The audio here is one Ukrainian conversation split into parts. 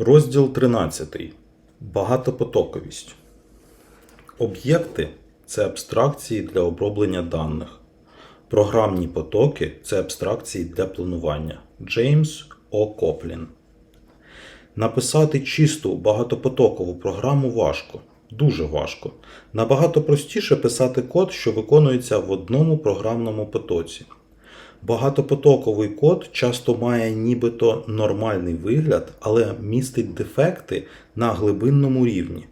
Розділ 13. Багатопотоковість. Об'єкти це абстракції для оброблення даних. Програмні потоки це абстракції для планування. Джеймс О. Коплін. Написати чисту багатопотокову програму важко. Дуже важко. Набагато простіше писати код, що виконується в одному програмному потоці. Багатопотоковий код часто має нібито нормальний вигляд, але містить дефекти на глибинному рівні.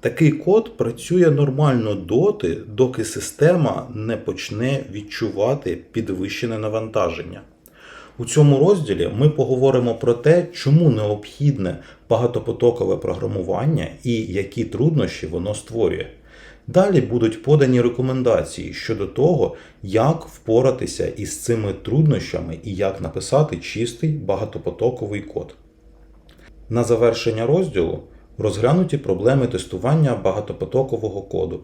Такий код працює нормально доти, доки система не почне відчувати підвищене навантаження. У цьому розділі ми поговоримо про те, чому необхідне багатопотокове програмування і які труднощі воно створює. Далі будуть подані рекомендації щодо того, як впоратися із цими труднощами і як написати чистий багатопотоковий код. На завершення розділу розглянуті проблеми тестування багатопотокового коду.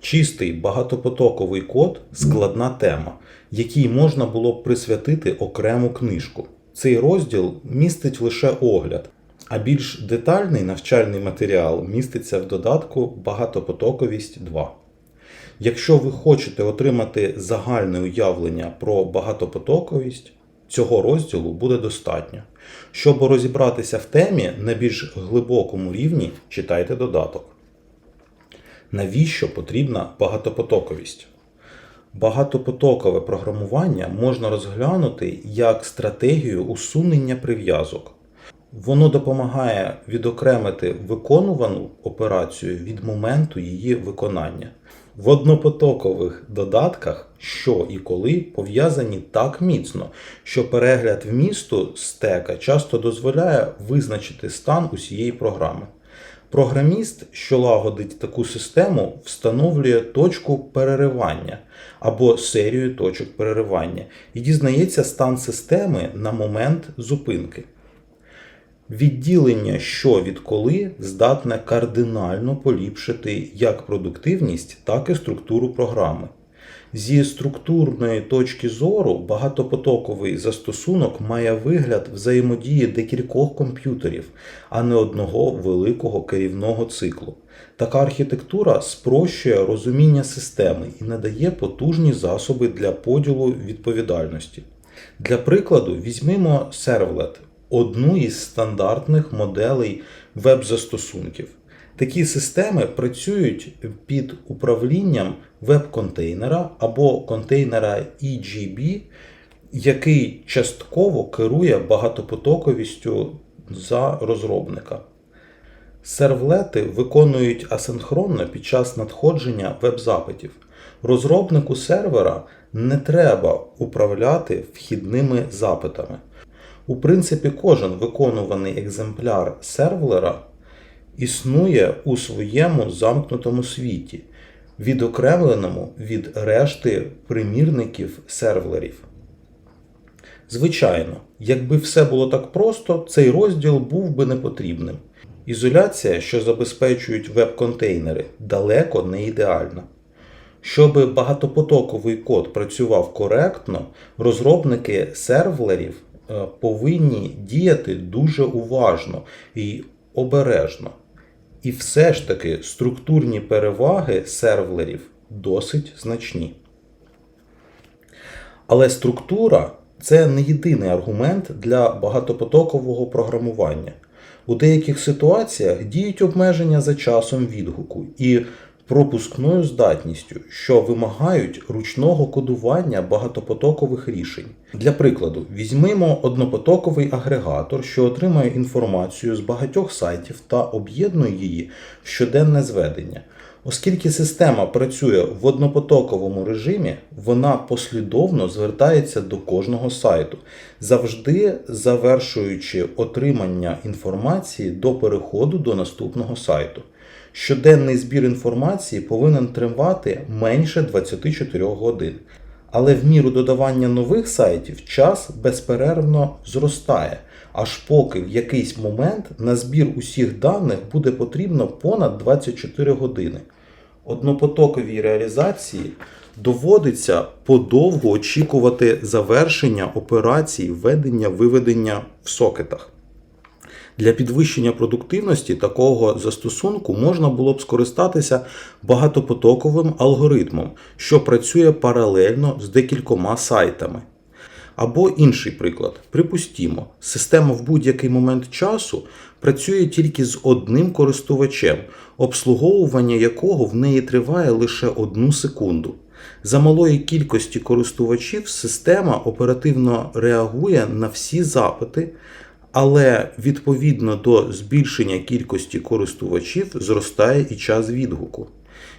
Чистий багатопотоковий код складна тема, якій можна було б присвятити окрему книжку. Цей розділ містить лише огляд, а більш детальний навчальний матеріал міститься в додатку Багатопотоковість 2. Якщо ви хочете отримати загальне уявлення про багатопотоковість, цього розділу буде достатньо. Щоб розібратися в темі на більш глибокому рівні, читайте додаток. Навіщо потрібна багатопотоковість? Багатопотокове програмування можна розглянути як стратегію усунення прив'язок. Воно допомагає відокремити виконувану операцію від моменту її виконання. В однопотокових додатках що і коли пов'язані так міцно, що перегляд вмісту стека часто дозволяє визначити стан усієї програми. Програміст, що лагодить таку систему, встановлює точку переривання або серію точок переривання і дізнається стан системи на момент зупинки. Відділення що від коли здатне кардинально поліпшити як продуктивність, так і структуру програми. Зі структурної точки зору багатопотоковий застосунок має вигляд взаємодії декількох комп'ютерів, а не одного великого керівного циклу. Така архітектура спрощує розуміння системи і надає потужні засоби для поділу відповідальності. Для прикладу, візьмемо сервлет, одну із стандартних моделей веб-застосунків. Такі системи працюють під управлінням веб-контейнера або контейнера EGB, який частково керує багатопотоковістю за розробника. Сервлети виконують асинхронно під час надходження веб-запитів. Розробнику сервера не треба управляти вхідними запитами. У принципі, кожен виконуваний екземпляр сервера існує у своєму замкнутому світі, відокремленому від решти примірників сервлерів. Звичайно, якби все було так просто, цей розділ був би непотрібним. Ізоляція, що забезпечують веб-контейнери, далеко не ідеальна. Щоб багатопотоковий код працював коректно, розробники сервлерів е, повинні діяти дуже уважно і обережно. І все ж таки структурні переваги сервлерів досить значні. Але структура це не єдиний аргумент для багатопотокового програмування. У деяких ситуаціях діють обмеження за часом відгуку і пропускною здатністю, що вимагають ручного кодування багатопотокових рішень. Для прикладу, візьмемо однопотоковий агрегатор, що отримує інформацію з багатьох сайтів та об'єднує її в щоденне зведення. Оскільки система працює в однопотоковому режимі, вона послідовно звертається до кожного сайту, завжди завершуючи отримання інформації до переходу до наступного сайту. Щоденний збір інформації повинен тривати менше 24 годин. Але в міру додавання нових сайтів час безперервно зростає, аж поки в якийсь момент на збір усіх даних буде потрібно понад 24 години. Однопотоковій реалізації доводиться подовго очікувати завершення операцій введення-виведення в сокетах. Для підвищення продуктивності такого застосунку можна було б скористатися багатопотоковим алгоритмом, що працює паралельно з декількома сайтами. Або інший приклад. Припустімо, система в будь-який момент часу працює тільки з одним користувачем, обслуговування якого в неї триває лише одну секунду. За малої кількості користувачів система оперативно реагує на всі запити, але відповідно до збільшення кількості користувачів зростає і час відгуку.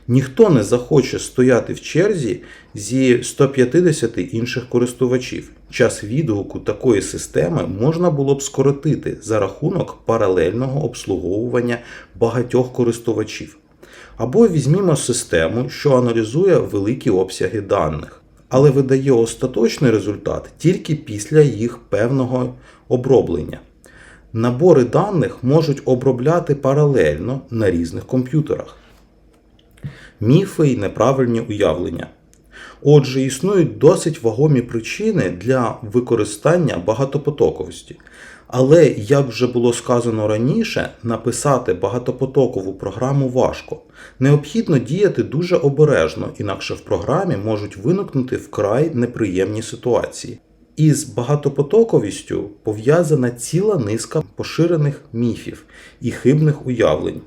Ніхто не захоче стояти в черзі зі 150 інших користувачів. Час відгуку такої системи можна було б скоротити за рахунок паралельного обслуговування багатьох користувачів. Або візьмімо систему, що аналізує великі обсяги даних, але видає остаточний результат тільки після їх певного оброблення. Набори даних можуть обробляти паралельно на різних комп'ютерах. Міфи і неправильні уявлення. Отже, існують досить вагомі причини для використання багатопотоковості. Але, як вже було сказано раніше, написати багатопотокову програму важко. Необхідно діяти дуже обережно, інакше в програмі можуть виникнути вкрай неприємні ситуації. Із багатопотоковістю пов'язана ціла низка поширених міфів і хибних уявлень.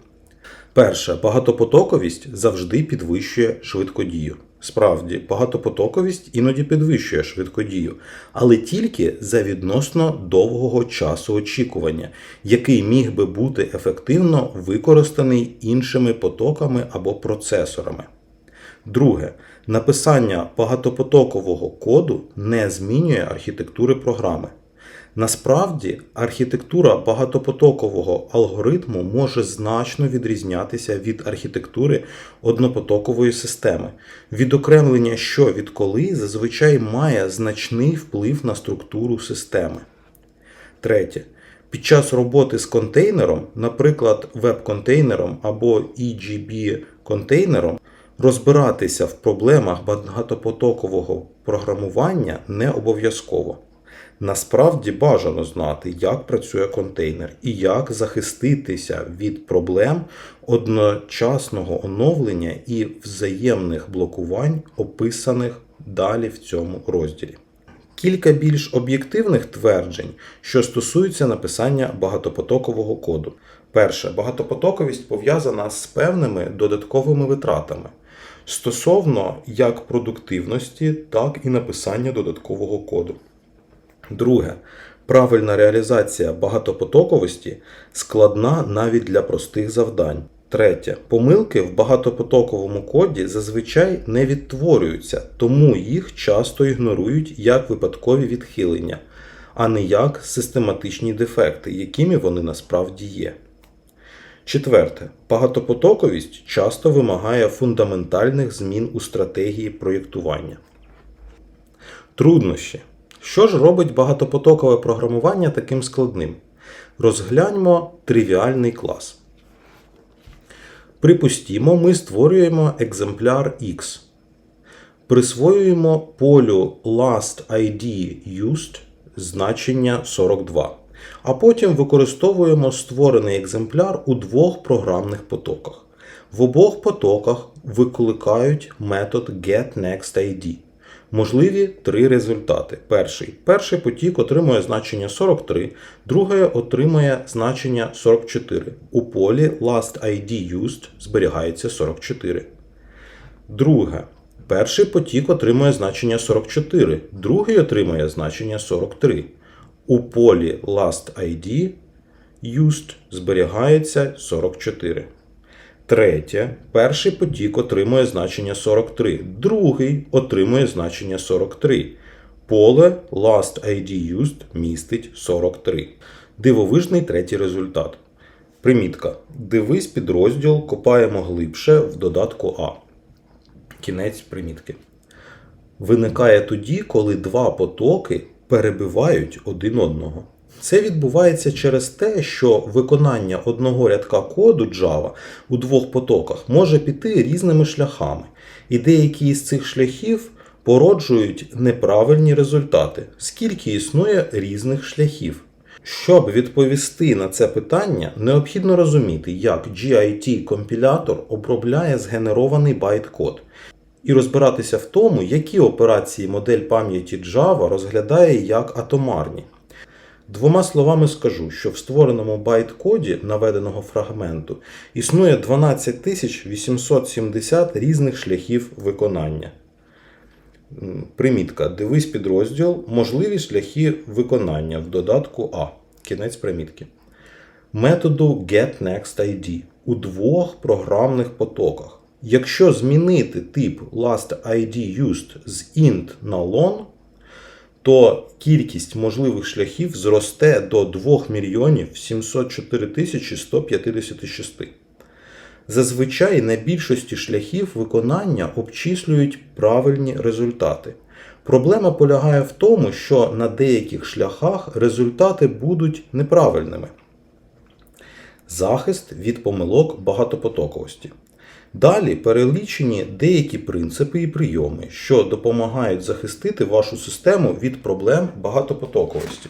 Перше, багатопотоковість завжди підвищує швидкодію. Справді, багатопотоковість іноді підвищує швидкодію, але тільки за відносно довгого часу очікування, який міг би бути ефективно використаний іншими потоками або процесорами. Друге, написання багатопотокового коду не змінює архітектури програми. Насправді, архітектура багатопотокового алгоритму може значно відрізнятися від архітектури однопотокової системи. Відокремлення що від коли зазвичай має значний вплив на структуру системи. Третє. Під час роботи з контейнером, наприклад, веб-контейнером або EGB-контейнером, розбиратися в проблемах багатопотокового програмування не обов'язково. Насправді бажано знати, як працює контейнер і як захиститися від проблем одночасного оновлення і взаємних блокувань, описаних далі в цьому розділі. Кілька більш об'єктивних тверджень, що стосуються написання багатопотокового коду. Перше, багатопотоковість пов'язана з певними додатковими витратами стосовно як продуктивності, так і написання додаткового коду. Друге, правильна реалізація багатопотоковості складна навіть для простих завдань. Третє, помилки в багатопотоковому коді зазвичай не відтворюються, тому їх часто ігнорують як випадкові відхилення, а не як систематичні дефекти, якими вони насправді є. Четверте, багатопотоковість часто вимагає фундаментальних змін у стратегії проєктування. Труднощі. Що ж робить багатопотокове програмування таким складним? Розгляньмо тривіальний клас. Припустімо, ми створюємо екземпляр X. Присвоюємо полю lastID_used значення 42. А потім використовуємо створений екземпляр у двох програмних потоках. В обох потоках викликають метод getNextID. Можливі три результати. Перший. Перший потік отримує значення 43, другий отримує значення 44. У полі lastID_used зберігається 44. Друге. Перший потік отримує значення 44, другий отримує значення 43. У полі lastID used зберігається 44. Третє. Перший потік отримує значення 43, другий отримує значення 43. Поле lastID_used містить 43. Дивовижний третій результат. Примітка. Дивись підрозділ Копаємо глибше в додатку А. Кінець примітки. Виникає тоді, коли два потоки перебивають один одного. Це відбувається через те, що виконання одного рядка коду Java у двох потоках може піти різними шляхами, і деякі із цих шляхів породжують неправильні результати, скільки існує різних шляхів. Щоб відповісти на це питання, необхідно розуміти, як GIT-компілятор обробляє згенерований байт-код, і розбиратися в тому, які операції модель пам'яті Java розглядає як атомарні. Двома словами скажу, що в створеному байт-коді наведеного фрагменту існує 12870 різних шляхів виконання. Примітка. Дивись підрозділ Можливі шляхи виконання в додатку А. Кінець примітки. Методу getNextID у двох програмних потоках. Якщо змінити тип lastIDUsed з int на long, то кількість можливих шляхів зросте до 2 мільйонів 704 тисячі 156. Зазвичай на більшості шляхів виконання обчислюють правильні результати. Проблема полягає в тому, що на деяких шляхах результати будуть неправильними. Захист від помилок багатопотоковості. Далі перелічені деякі принципи і прийоми, що допомагають захистити вашу систему від проблем багатопотоковості.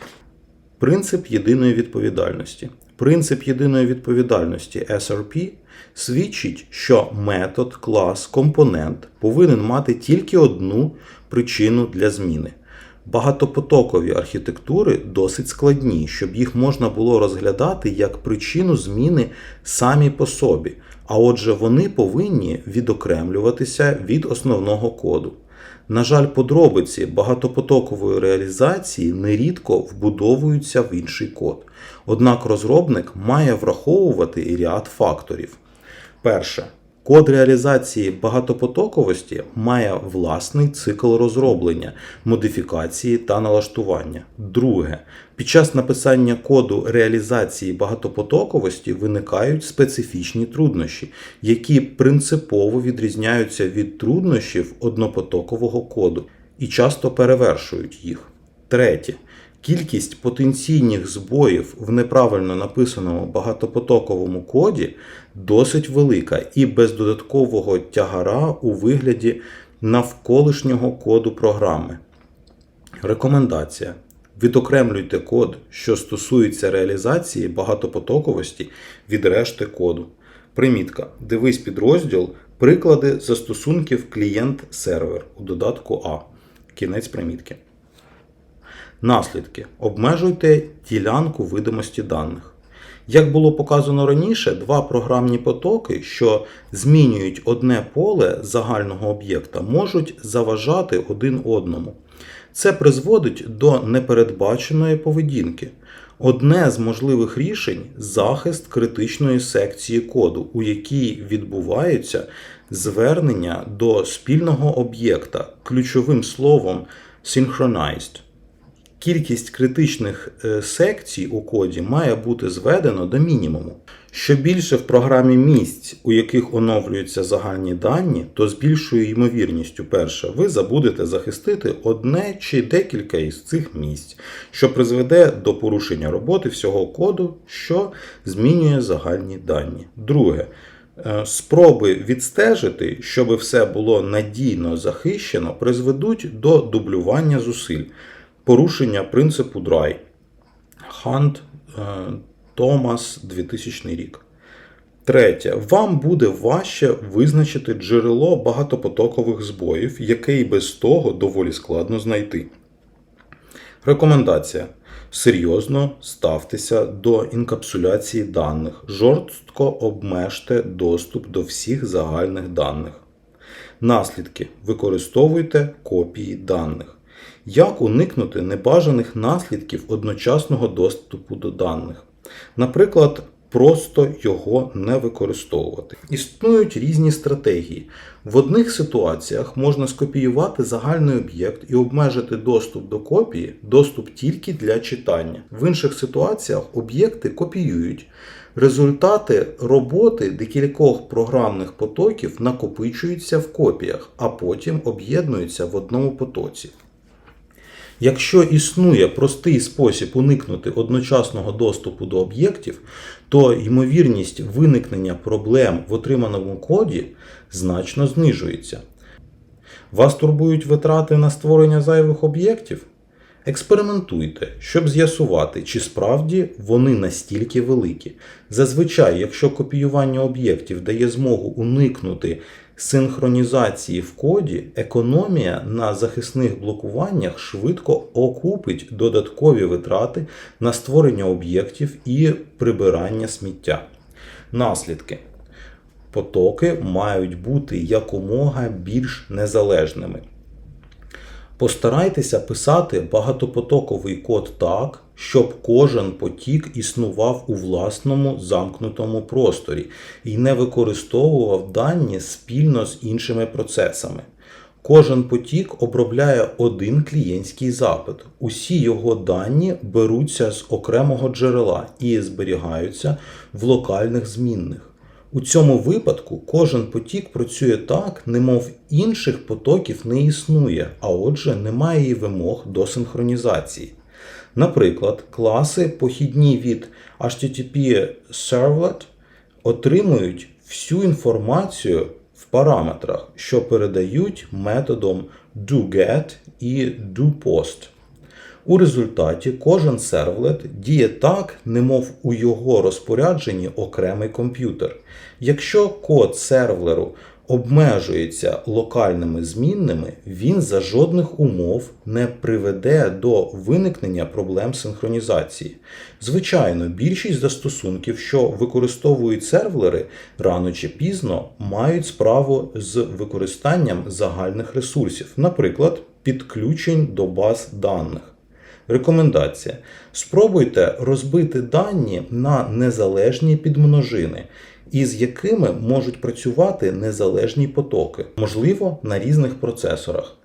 Принцип єдиної відповідальності. Принцип єдиної відповідальності SRP свідчить, що метод, клас, компонент повинен мати тільки одну причину для зміни. Багатопотокові архітектури досить складні, щоб їх можна було розглядати як причину зміни самі по собі, а отже, вони повинні відокремлюватися від основного коду. На жаль, подробиці багатопотокової реалізації нерідко вбудовуються в інший код. Однак розробник має враховувати ряд факторів. Перше. Код реалізації багатопотоковості має власний цикл розроблення, модифікації та налаштування. Друге, під час написання коду реалізації багатопотоковості виникають специфічні труднощі, які принципово відрізняються від труднощів однопотокового коду і часто перевершують їх. Третє. Кількість потенційних збоїв в неправильно написаному багатопотоковому коді досить велика і без додаткового тягара у вигляді навколишнього коду програми. Рекомендація. Відокремлюйте код, що стосується реалізації багатопотоковості від решти коду. Примітка. Дивись підрозділ Приклади застосунків клієнт-сервер у додатку А. Кінець примітки. Наслідки. Обмежуйте ділянку видимості даних. Як було показано раніше, два програмні потоки, що змінюють одне поле загального об'єкта, можуть заважати один одному. Це призводить до непередбаченої поведінки. Одне з можливих рішень захист критичної секції коду, у якій відбуваються звернення до спільного об'єкта ключовим словом synchronized. Кількість критичних е, секцій у коді має бути зведено до мінімуму. Що більше в програмі місць, у яких оновлюються загальні дані, то з більшою ймовірністю, перше, ви забудете захистити одне чи декілька із цих місць, що призведе до порушення роботи всього коду, що змінює загальні дані. Друге. Е, Спроби відстежити, щоб все було надійно захищено, призведуть до дублювання зусиль порушення принципу DRY. Хант е, Томас 2000 рік. Третє. Вам буде важче визначити джерело багатопотокових збоїв, яке і без того доволі складно знайти. Рекомендація. Серйозно ставтеся до інкапсуляції даних, жорстко обмежте доступ до всіх загальних даних. Наслідки. Використовуйте копії даних. Як уникнути небажаних наслідків одночасного доступу до даних? Наприклад, просто його не використовувати. Існують різні стратегії. В одних ситуаціях можна скопіювати загальний об'єкт і обмежити доступ до копії, доступ тільки для читання. В інших ситуаціях об'єкти копіюють. Результати роботи декількох програмних потоків накопичуються в копіях, а потім об'єднуються в одному потоці. Якщо існує простий спосіб уникнути одночасного доступу до об'єктів, то ймовірність виникнення проблем в отриманому коді значно знижується. Вас турбують витрати на створення зайвих об'єктів? Експериментуйте, щоб з'ясувати, чи справді вони настільки великі. Зазвичай, якщо копіювання об'єктів дає змогу уникнути синхронізації в коді, економія на захисних блокуваннях швидко окупить додаткові витрати на створення об'єктів і прибирання сміття. Наслідки. Потоки мають бути якомога більш незалежними. Постарайтеся писати багатопотоковий код так, щоб кожен потік існував у власному замкнутому просторі і не використовував дані спільно з іншими процесами. Кожен потік обробляє один клієнтський запит. Усі його дані беруться з окремого джерела і зберігаються в локальних змінних. У цьому випадку кожен потік працює так, немов інших потоків не існує, а отже, немає і вимог до синхронізації. Наприклад, класи, похідні від HTTP Servlet, отримують всю інформацію в параметрах, що передають методом doGet і doPost. У результаті кожен сервлет діє так, немов у його розпорядженні окремий комп'ютер. Якщо код сервлеру обмежується локальними змінними, він за жодних умов не приведе до виникнення проблем синхронізації. Звичайно, більшість застосунків, що використовують сервлери, рано чи пізно мають справу з використанням загальних ресурсів, наприклад, підключень до баз даних. Рекомендація. Спробуйте розбити дані на незалежні підмножини, із якими можуть працювати незалежні потоки, можливо, на різних процесорах.